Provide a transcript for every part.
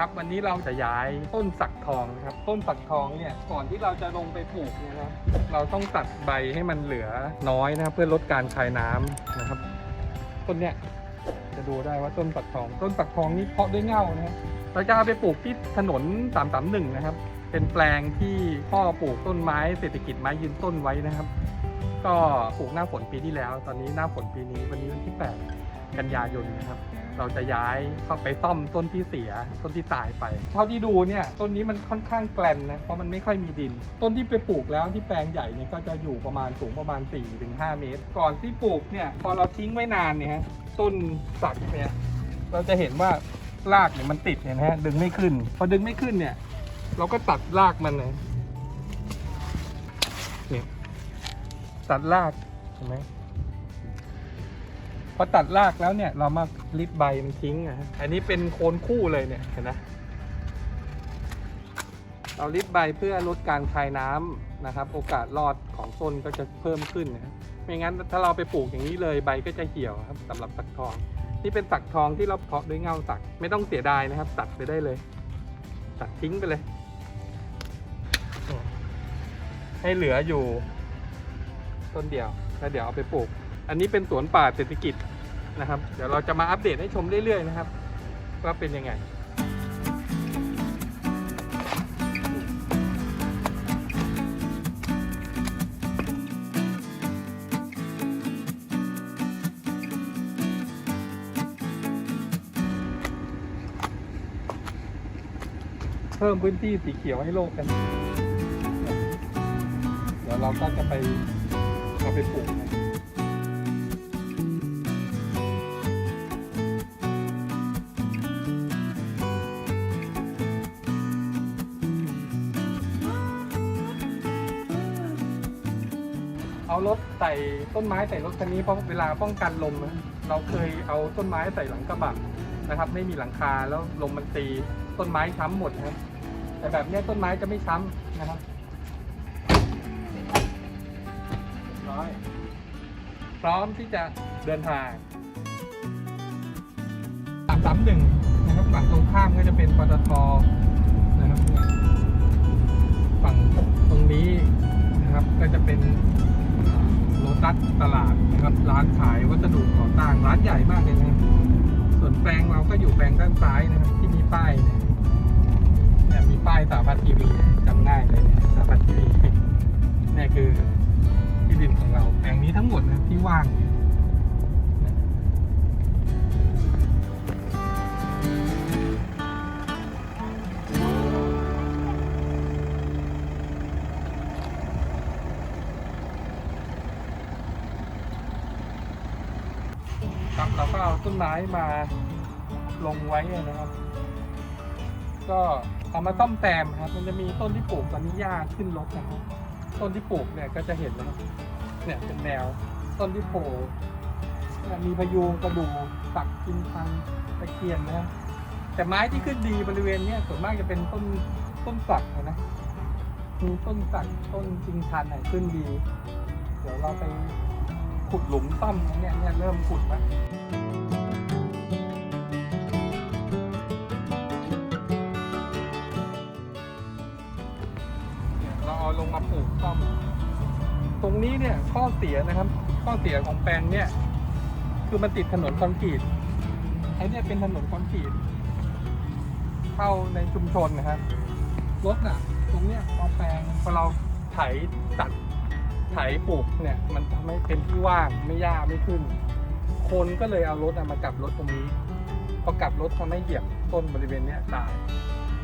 ครับวันนี้เราจะย้ายต้นสักทองนะครับ ต้นสักทองเนี่ยก่อนที่เราจะลงไปปลูกเนี่ยนะเราต้องตัดใบให้มันเหลือน้อยนะครับเพื่อลดการคายน้ำนะครับ ต้นเนี่ยจะดูได้ว่าต้นสักทอง ต้นสักทองนี่เพาะด้วยเง่านะครับเราจะเอาไปปลูกที่ถนน331นะครับ เป็นแปลงที่พ่อปลูกต้นไม้เศรษฐกิจไม้ยืนต้นไว้นะครับ ก็ปลูกหน้าฝนปีที่แล้ว ตอนนี้หน้าฝนปีนี้วันนี้วันที่8 กันยายนนะครับ เราจะย้ายเข้าไปซ่อมต้นที่เสีย ต้นที่ตายไป เท่าที่ดูเนี่ยต้นนี้มันค่อนข้างแกลนนะเพราะมันไม่ค่อยมีดิน ต้นที่ไปปลูกแล้วที่แปลงใหญ่เนี่ยก็จะอยู่ประมาณสูงประมาณ 4-5 เมตร ก่อนที่ปลูกเนี่ยพอเราทิ้งไว้นานเนี่ยฮะต้นสักเนี่ยเราจะเห็นว่ารากเนี่ยมันติดเนี่ยนะฮะดึงไม่ขึ้น พอดึงไม่ขึ้นเนี่ย เราก็ตัดรากมันเลยเนี่ยตัดรากเห็นไหม พอตัดรากแล้วเนี่ย เรามาริบใบมันทิ้งนะฮะอันนี้เป็นโคนคู่เลยเนี่ยเห็นไหมเราริบใบเพื่อลดการคายน้ำนะครับ โอกาสรอดของต้นก็จะเพิ่มขึ้นนะไม่งั้นถ้าเราไปปลูกอย่างนี้เลยใบก็จะเหี่ยวครับสำหรับสักทอง นี่เป็นสักทองที่เราเพาะด้วยเงาสักไม่ต้องเสียดายนะครับ ตัดไปได้เลย ตัดทิ้งไปเลย ให้เหลืออยู่ ต้นเดียวแล้วเดี๋ยวเอาไปปลูก อันนี้เป็นสวนป่าเศรษฐกิจนะครับ เดี๋ยวเราจะมาอัปเดตให้ชมเรื่อยๆนะครับ ว่าเป็นยังไงเพิ่มพื้นที่สีเขียวให้โลกกัน เดี๋ยวเราก็จะไปเอาไปปลูกนะ เอารถใส่ต้นไม้ใส่รถคันนี้เพราะเวลาป้องกันลมนะเราเคยเอาต้นไม้ใส่หลังกระบะนะครับ ไม่มีหลังคาแล้วลมมันตีต้นไม้ช้ำหมดนะครับแต่แบบนี้ต้นไม้จะไม่ช้ำนะครับเรียบร้อยพร้อมที่จะเดินทางสามสามหนึ่งนะครับฝั่งตรงข้ามก็จะเป็นปตทนะครับฝั่งตรงนี้นะครับก็จะเป็น ลตัสตลาดนะครับ ร้านขายวัสดุก่อสร้างร้านใหญ่มากเลยนะส่วนแปลงเราก็อยู่แปลงด้านซ้ายนะครับ ที่มีป้ายเนี่ยมีป้ายสาพัฒน์ทีวีจำง่ายเลยเนี่ยสาพัฒน์ทีวีเนี่ยคือที่ดินของเราแปลงนี้ทั้งหมดนะที่ว่าง ครับเราก็เอาต้นไม้มาลงไว้นะครับ ก็เอามาซ่อมแซมครับ มันจะมีต้นที่ปลูกตอนนี้หญ้าขึ้นรถนะครับ ต้นที่ปลูกเนี่ยก็จะเห็นนะครับเนี่ยเป็นแนว ต้นที่โผล่เนี่ยมีพยูงกระดูสักกินพันตะเคียนนะแต่ไม้ที่ขึ้นดีบริเวณเนี้ยส่วนมากจะเป็นต้นต้นสักนะมีต้นสักต้นจิงชันเนี่ขึ้นดี เดี๋ยวเราไป ขุดหลุมซ่อมเนี่ยเนี่ยเริ่มขุดแล้วเนี่ยเราเอาลงมาปลูกซ่อม ตรงนี้เนี่ยข้อเสียนะครับ ข้อเสียของแปลงเนี่ย คือมันติดถนนคอนกรีตไอ้เนี่ยเป็นถนนคอนกรีตเข้าในชุมชนนะครับรถอะ ตรงเนี้ยพอแปลงพอเราไถตัด ไถปลูกเนี่ยมันทำให้เป็นที่ว่างไม่หญ้าไม่ขึ้น คนก็เลยเอารถอะมากลับรถตรงนี้พอกลับรถทำให้เหยียบต้นบริเวณเนี้ยตาย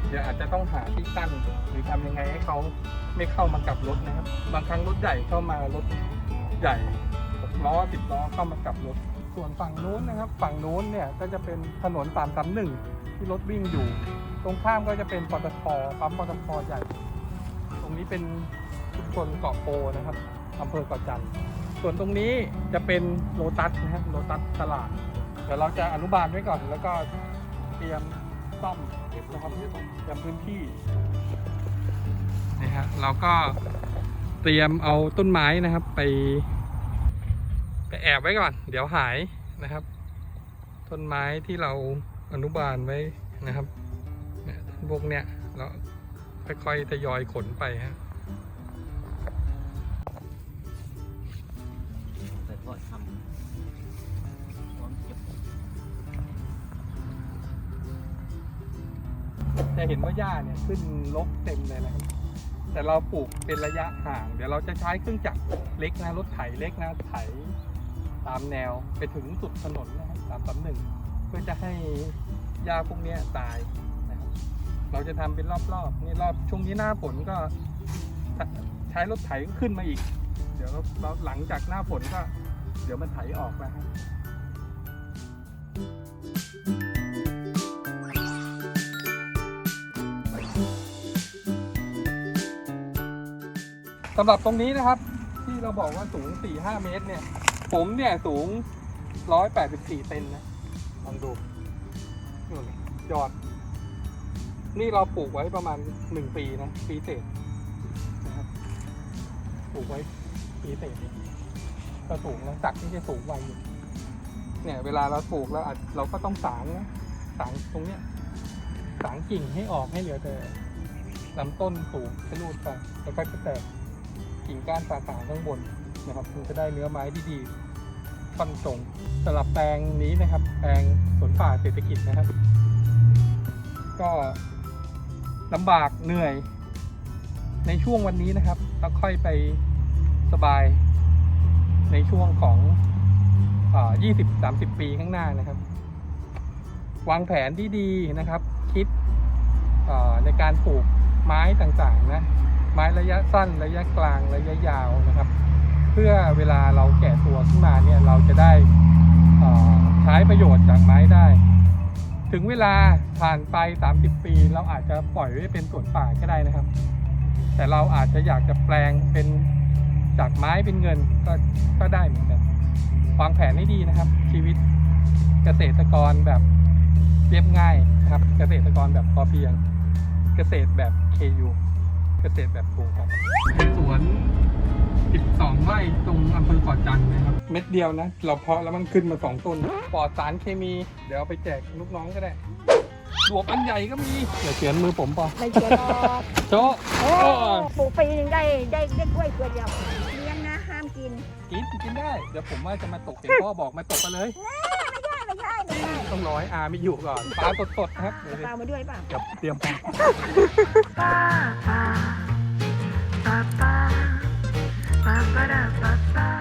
เดี๋ยวอาจจะต้องหาที่กั้นหรือทำยังไงให้เขาไม่เข้ามากลับรถนะครับ บางครั้งรถใหญ่เข้ามารถใหญ่หกล้อสิบล้อเข้ามากลับรถส่วนฝั่งนู้นนะครับ ฝั่งนู้นเนี่ยก็จะเป็นถนนสามสามหนึ่งที่รถวิ่งอยู่ ตรงข้ามก็จะเป็นปตทปั๊มปตทใหญ่ ตรงนี้เป็นชุมชนเกาะโพนะครับ อำเภอเกาะจันทร์ส่วนตรงนี้จะเป็นโลตัสนะครับโลตัสตลาด เดี๋ยวเราจะอนุบาลไว้ก่อน แล้วก็เตรียมซ่อมนะครับเตรียมพื้นที่นี่ฮะเราก็เตรียมเอาต้นไม้นะครับ ไป ไปแอบไว้ก่อน เดี๋ยวหายนะครับ ต้นไม้ที่เราอนุบาลไว้นะครับพวกเนี้ยแล้วค่อยๆทยอยขนไปฮะ จะเห็นว่าหญ้าเนี่ยขึ้นลกเต็มเลยนะครับแต่เราปลูกเป็นระยะห่าง เดี๋ยวเราจะใช้เครื่องจักรเล็กนะรถไถเล็กนะไถตามแนวไปถึงสุดถนนนะครับสามสามหนึ่งเพื่อจะให้หญ้าพวกนี้ตายนะครับเราจะทำเป็นรอบๆนี่รอบช่วงนี้หน้าฝนก็ใช้รถไถก็ขึ้นมาอีก เดี๋ยวเราหลังจากหน้าฝนก็ เดี๋ยวมันไถออกแล้วครับ สำหรับตรงนี้นะครับ ที่เราบอกว่าสูง 4-5 เมตรเนี่ย ผมเนี่ยสูง 184เซนนะลองดูนู่นยอด นี่เราปลูกไว้ประมาณ 1 ปีนะ ปีเศษนะครับปลูกไว้ปีเศษเนี่ยก็สูงแล้วจากที่จะสูงไวอยู่เนี่ย เวลาเราปลูกแล้วอาจเราก็ต้องสางนะสางตรงเนี้ยสางกิ่งให้ออกให้เหลือแต่ลำต้นสูงไปรูดไปแล้วก็จะแตก กิ่งก้านสาขาข้างบนนะครับมันจะได้เนื้อไม้ที่ดีค่อนตรงสำหรับแปลงนี้นะครับ แปลงสวนป่าเศรษฐกิจนะครับ ก็ลำบากเหนื่อย ในช่วงวันนี้นะครับแล้วค่อยไปสบายในช่วงของยี่สิบสามสิบปีข้างหน้านะครับ วางแผนที่ดีนะครับ คิดอ่อในการปลูกไม้ต่างๆนะ ไม้ระยะสั้นระยะกลางระยะยาวนะครับ เพื่อเวลาเราแก่ตัวขึ้นมาเนี่ยเราจะได้ใช้ประโยชน์จากไม้ได้ ถึงเวลาผ่านไป 30 ปี เราอาจจะปล่อยไว้เป็นสวนป่าก็ได้นะครับ แต่เราอาจจะอยากจะแปลงเป็นจากไม้เป็นเงินก็ก็ได้เหมือนกันวางแผนให้ดีนะครับ ชีวิตเกษตรกรแบบเรียบง่ายนะครับ เกษตรกรแบบพอเพียง เกษตรแบบ KU เกษตรแบบปลูกครับเป็นสวน 12ไร่ตรงอำเภอเกาะจันทร์นะครับ เม็ดเดียวนะ เราเพาะแล้วมันขึ้นมา 2 ต้น ปลอดสารเคมี เดี๋ยวเอาไปแจกลูกน้องก็ได้ดวบอันใหญ่ก็มีเดี๋ยวเขียนมือผมพอไม่เชื่อหรอกโจ๊ะโอ้โอ้ปลูกปีหนึงได้ได้ได้กล้วยเกลือเดียวเลี้ยงนะห้ามกิน กินกินได้ เดี๋ยวผมว่าจะมาตกเห็นพ่อบอกมาตกกันเลย ต้องร้อยอาไม่อยู่ก่อนปลาสดๆนะครับเรปลามาด้วยป่ะเดี๋เตรียมปลาปลาปลาปลาปลา